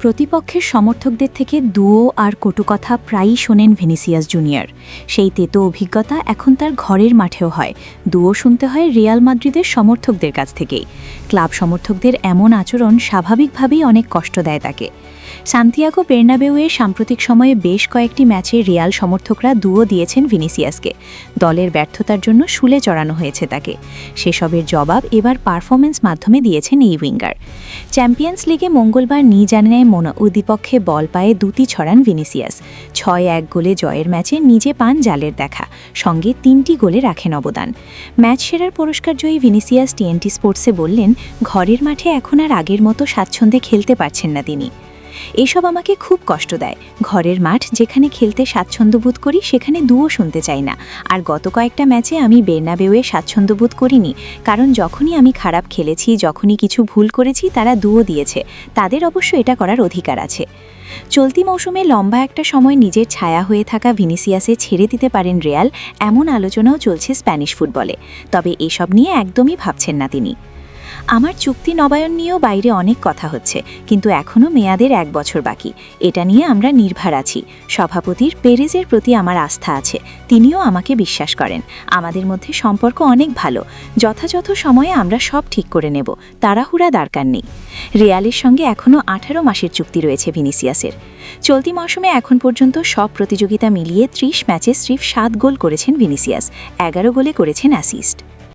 প্রতিপক্ষের সমর্থকদের থেকে দুও আর কটুকথা প্রায়ই শোনেন ভেনিসিয়াস জুনিয়র। সেই তেতো অভিজ্ঞতা এখন তার ঘরের মাঠেও হয়। দুও শুনতে হয় রিয়াল মাদ্রিদের সমর্থকদের কাছ থেকেই। ক্লাব সমর্থকদের এমন আচরণ স্বাভাবিকভাবেই অনেক কষ্ট দেয় তাকে। সান্তিয়াগো বের্নাবেউয়ে সাম্প্রতিক সময়ে বেশ কয়েকটি ম্যাচে রিয়াল সমর্থকরা দুও দিয়েছেন ভিনিসিয়াসকে। দলের ব্যর্থতার জন্য শুলে চড়ানো হয়েছে তাকে। সেসবের জবাব এবার পারফরমেন্স মাধ্যমে দিয়েছেন এই উইঙ্গার। চ্যাম্পিয়ন্স লিগে মঙ্গলবার নিজানায় মনা উদ্দীপক্ষে বল পায়ে দুটি ছড়ান ভিনিসিয়াস। ছয় এক গোলে জয়ের ম্যাচে নিজে পান জালের দেখা। সঙ্গে তিনটি গোলে রাখেন অবদান। ম্যাচ সেরার পুরস্কার জয়ী ভিনিসিয়াস টিএনটি স্পোর্টসে বললেন ঘরের মাঠে এখন আর আগের মতো স্বাচ্ছন্দ্যে খেলতে পারছেন না তিনি। এসব আমাকে খুব কষ্ট দেয়। ঘরের মাঠ যেখানে খেলতে স্বাচ্ছন্দ্য বোধ করি, সেখানে দুও শুনতে চাই না। আর গত কয়েকটা ম্যাচে আমি বের্নাবেউয়ে স্বাচ্ছন্দ্য বোধ করিনি। কারণ যখনই আমি খারাপ খেলেছি, যখনই কিছু ভুল করেছি, তারা দুও দিয়েছে। তাদের অবশ্য এটা করার অধিকার আছে। চলতি মৌসুমে লম্বা একটা সময় নিজের ছায়া হয়ে থাকা ভিনিসিয়াসে ছেড়ে দিতে পারেন রিয়াল, এমন আলোচনাও চলছে স্প্যানিশ ফুটবলে। তবে এসব নিয়ে একদমই ভাবছেন না তিনি। আমার চুক্তি নবায়ন নিয়েও বাইরে অনেক কথা হচ্ছে, কিন্তু এখনও মেয়াদের এক বছর বাকি। এটা নিয়ে আমরা নির্ভার আছি। সভাপতির পেরেজের প্রতি আমার আস্থা আছে। তিনিও আমাকে বিশ্বাস করেন। আমাদের মধ্যে সম্পর্ক অনেক ভালো। যথাযথ সময়ে আমরা সব ঠিক করে নেব। তাড়াহুড়া দরকার নেই। রিয়ালের সঙ্গে এখনও আঠারো মাসের চুক্তি রয়েছে ভিনিসিয়াসের। চলতি মৌসুমে এখন পর্যন্ত সব প্রতিযোগিতা মিলিয়ে ত্রিশ ম্যাচে স্রিফ সাত গোল করেছেন ভিনিসিয়াস। এগারো গোলে করেছেন অ্যাসিস্ট।